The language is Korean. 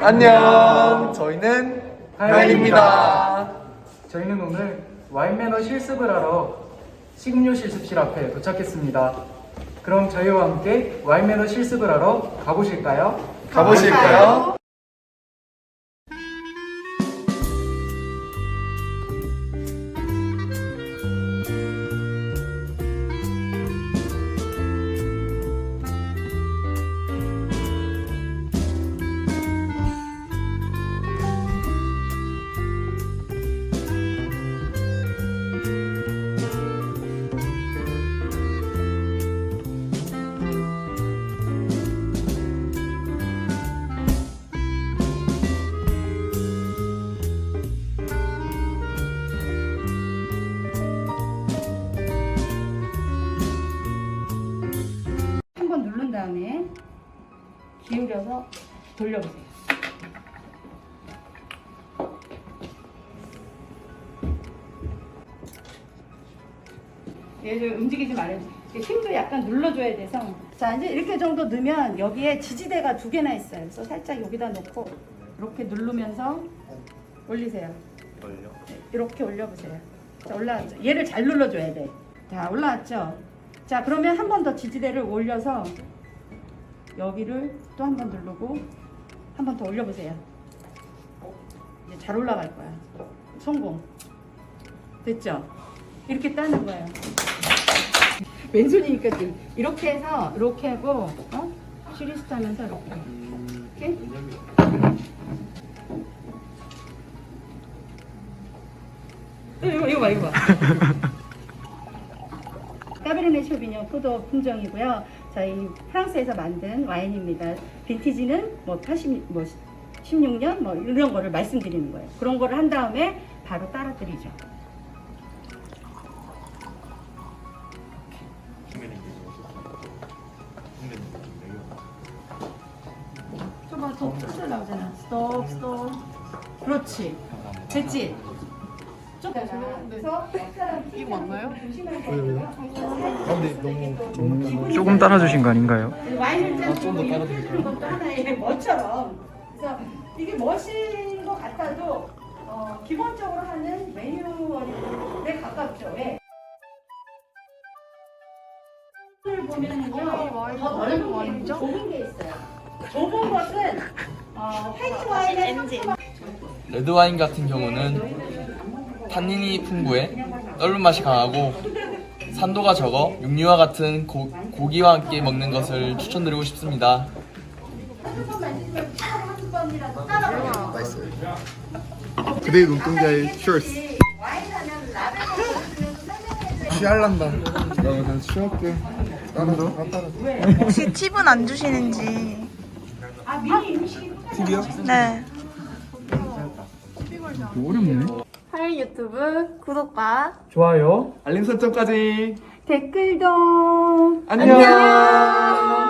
안녕. 저희는 하연입니다. 저희는 오늘 와인 매너 실습을 하러 식음료 실습실 앞에 도착했습니다. 그럼 저희와 함께 와인 매너 실습을 하러 가보실까요? 가보실까요? 기울여서 돌려보세요. 얘를 움직이지 말아요. 힘도 약간 눌러줘야 돼서. 자, 이제 이렇게 정도 넣으면 여기에 지지대가 두 개나 있어요. 그래서 살짝 여기다 놓고 이렇게 누르면서 올리세요. 네, 이렇게 올려보세요. 자, 올라왔죠. 얘를 잘 눌러줘야 돼. 자, 올라왔죠. 자, 그러면 한 번 더 지지대를 올려서 여기를 또 한 번 누르고 한 번 더 올려보세요. 이제 잘 올라갈 거야. 성공. 됐죠? 이렇게 따는 거예요. 왼손이니까 좀 이렇게 해서 이렇게 하고 어? 시리스트 하면서 이렇게. 이렇게. 이거, 이거 봐, 이거 봐. 까베르네 쇼비뇽 포도 품종이고요. 저희 프랑스에서 만든 와인입니다. 빈티지는 뭐 80, 뭐 16년 뭐 이런 거를 말씀드리는 거예요. 그런 거를 한 다음에 바로 따라드리죠. 저봐, 더 풀살 나오잖아. 스톱, 스톱. 그렇지. 됐지? 좀 그래서 이거 맞나요? 조 금 따라주신 거 아닌가요? 와인을 것도 하나의 멋처럼 그래서 이게 멋인 것 같아도 어, 기본적으로 하는 매뉴얼에 가깝죠. 왜? 을 보면은요 더 넓은 게 좁은 게 있어요. 좁은 것은 어, 화이트 와인의 상품 레드 와인 같은 경우는 탄닌이 풍부해 떫은 맛이 강하고 산도가 적어 육류와 같은 고, 고기와 함께 먹는 것을 추천드리고 싶습니다. 한 번이라도 따라가요. 그대 눈동자의 슈얼스. 취할란다. 나 그냥 취할게. 따라줘. 따라. 혹시 팁은 안 주시는지. 아 미리 음식이 팁이요? 네. 어렵네. 하연 유튜브 구독과 좋아요. 알림 설정까지. 댓글도 안녕.